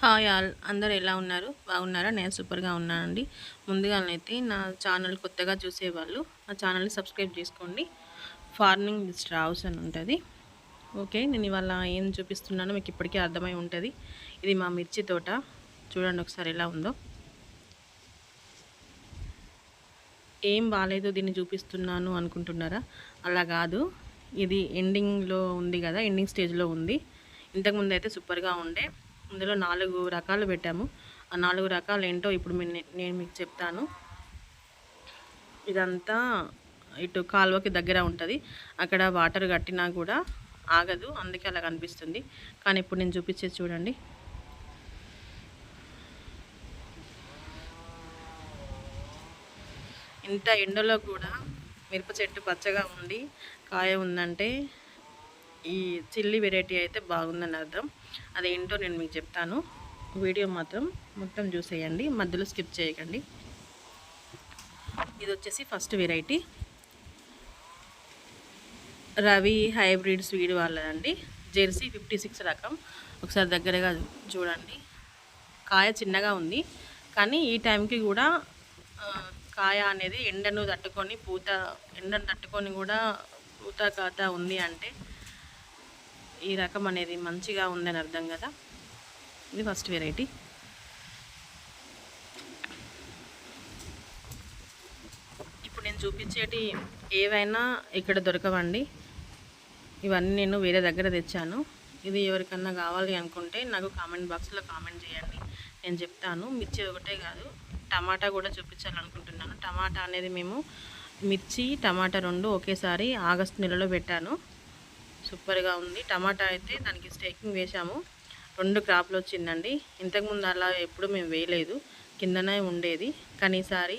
Hi all అందరు ఎలా ఉన్నారు? బాగున్నారా? నేను సూపర్గా ఉన్నానండి. ముందుగానైతే నా ఛానల్ కొత్తగా చూసేవాళ్ళు నా ఛానల్ని సబ్స్క్రైబ్ చేసుకోండి. ఫార్మింగ్ విత్ స్ట్రావ్స్ అని ఉంటుంది. ఓకే నేను ఇవాళ ఏం చూపిస్తున్నానో మీకు ఇప్పటికే అర్థమై ఉంటుంది. ఇది మా మిర్చి తోట. చూడండి ఒకసారి ఎలా ఉందో. ఏం బాగాలేదో దీన్ని చూపిస్తున్నాను అనుకుంటున్నారా? అలా కాదు. ఇది ఎండింగ్లో ఉంది కదా ఎండింగ్ స్టేజ్లో ఉంది. ఇంతకుముందు అయితే సూపర్గా ఉండే. అందులో నాలుగు రకాలు పెట్టాము. ఆ నాలుగు రకాలు ఏంటో ఇప్పుడు నేను మీకు చెప్తాను. ఇదంతా ఇటు కాలువకి దగ్గర ఉంటుంది. అక్కడ వాటర్ కట్టినా కూడా ఆగదు. అందుకే అలా కనిపిస్తుంది. కానీ ఇప్పుడు నేను చూపించేది చూడండి. ఇంత ఎండలో కూడా మిరప చెట్టు పచ్చగా ఉండి కాయ ఉందంటే ఈ చిల్లీ వెరైటీ అయితే బాగుందని అర్థం. అదేంటో నేను మీకు చెప్తాను. వీడియో మాత్రం మొత్తం చూసేయండి. మధ్యలో స్కిప్ చేయకండి. ఇది వచ్చేసి first variety. Ravi hybrid seed వాళ్ళదండి. Jersey fifty six రకం. ఒకసారి దగ్గరగా చూడండి. కాయ చిన్నగా ఉంది. కానీ ఈ టైంకి కూడా కాయ అనేది ఎండను తట్టుకొని పూత ఎండను తట్టుకొని కూడా పూత కాత ఉంది అంటే ఈ రకం అనేది మంచిగా ఉందని అర్థం కదా? ఇది ఫస్ట్ వెరైటీ ఇప్పుడు నేను చూపించేటి ఏవైనా ఇక్కడ దొరకవండి. ఇవన్నీ నేను వేరే దగ్గర తెచ్చాను. ఇది ఎవరికన్నా కావాలి అనుకుంటే నాకు కామెంట్ బాక్స్లో కామెంట్ చేయండి. నేను చెప్తాను. మిర్చి ఒకటే కాదు టమాటా కూడా చూపించాలనుకుంటున్నాను. టమాటా అనేది మేము మిర్చి టమాటా రెండు ఒకేసారి ఆగస్ట్ నెలలో పెట్టాను. సూపర్గా ఉంది. టమాటా అయితే దానికి స్టేకింగ్ వేసాము రెండు క్రాప్లు వచ్చిందండి. ఇంతకుముందు అలా ఎప్పుడు మేము వేయలేదు. కిందనే ఉండేది. కానీ ఈసారి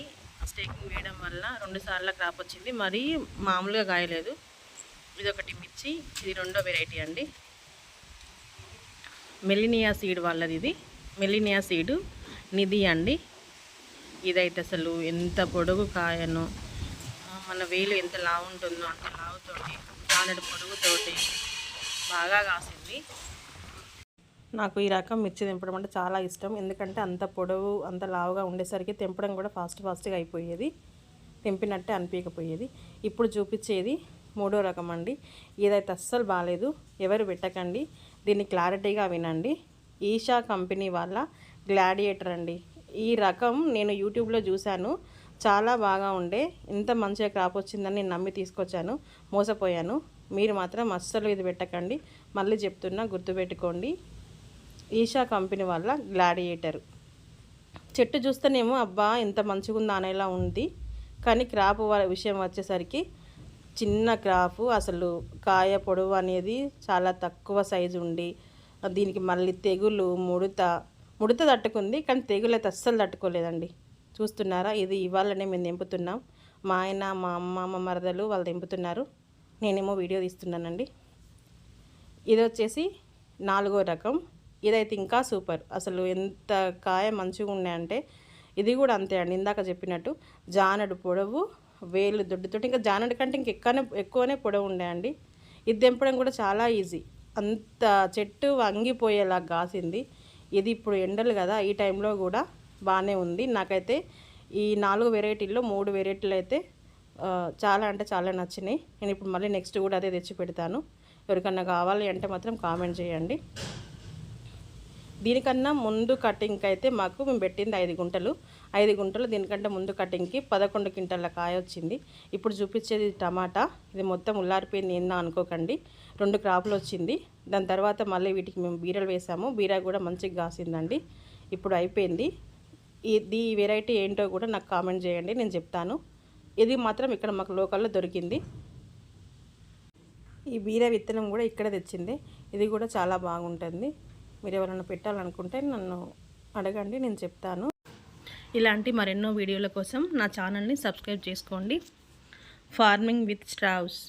స్టేకింగ్ వేయడం వల్ల రెండు సార్ల క్రాప్ వచ్చింది. మరీ మామూలుగా కాయలేదు. ఇది ఒకటి మిర్చి ఇది రెండో వెరైటీ అండి. మెలినియా సీడ్ వాళ్ళది ఇది. మెలినియా సీడు నిధి అండి. ఇదైతే అసలు ఎంత పొడుగు కాయను. మన వేలు ఎంత లావు ఉంటుందో అంత లావుతోటి జానెడు పొడుగుతోటి బాగా కాసింది. నాకు ఈ రకం మిర్చి తెంపడం అంటే చాలా ఇష్టం. ఎందుకంటే అంత పొడవు అంత లావుగా ఉండేసరికి తెంపడం కూడా ఫాస్ట్ ఫాస్ట్గా అయిపోయేది. తెంపినట్టే అనిపించకపోయేది. ఇప్పుడు చూపించేది మూడో రకం అండి. ఏదైతే అస్సలు బాగాలేదు ఎవరు పెట్టకండి. దీన్ని క్లారిటీగా వినండి. ఈషా కంపెనీ వాళ్ళ గ్లాడియేటర్ అండి. ఈ రకం నేను యూట్యూబ్లో చూశాను. చాలా బాగా ఉండే. ఇంత మంచిగా క్రాప్ వచ్చిందని నేను నమ్మి తీసుకొచ్చాను. మోసపోయాను. మీరు మాత్రం అస్సలు ఇది పెట్టకండి. మళ్ళీ చెప్తున్నా గుర్తుపెట్టుకోండి. ఈషా కంపెనీ వల్ల గ్లాడియేటర్. చెట్టు చూస్తేనేమో అబ్బా ఎంత మంచిగుందా అనేలా ఉంది. కానీ క్రాప్ విషయం వచ్చేసరికి చిన్న క్రాఫ్ అసలు కాయ పొడవు అనేది చాలా తక్కువ సైజు ఉండి. దీనికి మళ్ళీ తెగులు ముడత ముడత తట్టుకుంది. కానీ తెగులు అయితే అస్సలు తట్టుకోలేదండి. చూస్తున్నారా? ఇది ఇవాళనే మేము దింపుతున్నాం మా ఆయన మా అమ్మ మా మరదలు వాళ్ళు దింపుతున్నారు నేనేమో వీడియో తీస్తున్నానండి. ఇది వచ్చేసి నాలుగో రకం. ఇదైతే ఇంకా సూపర్. అసలు ఎంత కాయ మంచిగా ఉన్నాయంటే ఇది కూడా అంతే అండి. ఇందాక చెప్పినట్టు జానడు పొడవు వేలు దొడ్డుతో ఇంకా జానడు కంటే ఇంక ఎక్కువనే ఎక్కువనే పొడవు ఉండేయండి ఇది దింపడం కూడా చాలా ఈజీ. అంత చెట్టు వంగిపోయేలా కాసింది. ఇది ఇప్పుడు ఎండలు కదా ఈ టైంలో కూడా బాగానే ఉంది. నాకైతే ఈ నాలుగు వెరైటీల్లో మూడు వెరైటీలు అయితే చాలా అంటే చాలా నచ్చినాయి. నేను ఇప్పుడు మళ్ళీ నెక్స్ట్ కూడా అదే తెచ్చి పెడతాను. ఎవరికన్నా కావాలి అంటే మాత్రం కామెంట్ చేయండి. దీనికన్నా ముందు కటింగ్కి అయితే మాకు మేము పెట్టింది ఐదు గుంటలు. ఐదు గుంటలు దీనికంటే ముందు కటింగ్కి పదకొండు క్వింటల కాయ వచ్చింది. ఇప్పుడు చూపించేది టమాటా. ఇది మొత్తం ఉల్లారిపోయింది. ఏందా అనుకోకండి. రెండు క్రాపులు వచ్చింది. దాని తర్వాత మళ్ళీ వీటికి మేము బీరలు వేసాము. బీరా కూడా మంచిగా కాసిందండి. ఇప్పుడు అయిపోయింది. ఇది వెరైటీ ఏంటో కూడా నాకు కామెంట్ చేయండి నేను చెప్తాను. ఇది మాత్రం ఇక్కడ మాకు లోకల్లో దొరికింది. ఈ బీర విత్తనం కూడా ఇక్కడ తెచ్చింది. ఇది కూడా చాలా బాగుంటుంది. మీరు ఎవరైనా పెట్టాలనుకుంటే నన్ను అడగండి నేను చెప్తాను. ఇలాంటి మరెన్నో వీడియోల కోసం నా ఛానల్ని సబ్స్క్రైబ్ చేసుకోండి. Farming with స్ట్రావ్స్